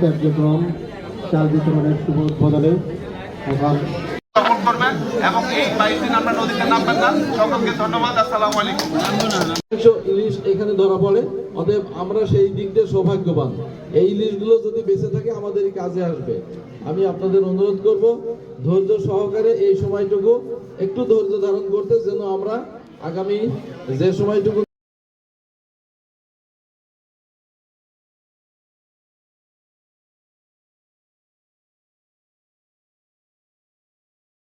কার্যক্রম বিতরণের শুভ উদ্বোধনে এবং এই বাইশ দিন নদীতে নামবেন না। সকলকে ধন্যবাদ এখানে ধরা পড়ে অতএব আমরা সেই দিক দিয়ে সৌভাগ্যবান। এই ইলিশগুলো যদি বেঁচে থাকে আমাদের কাজে আসবে। আমি আপনাদের অনুরোধ করব ধৈর্য সহকারে এই সময়টুকু একটু ধৈর্য ধারণ করতে যেন আমরা আগামী যে সময়টুকু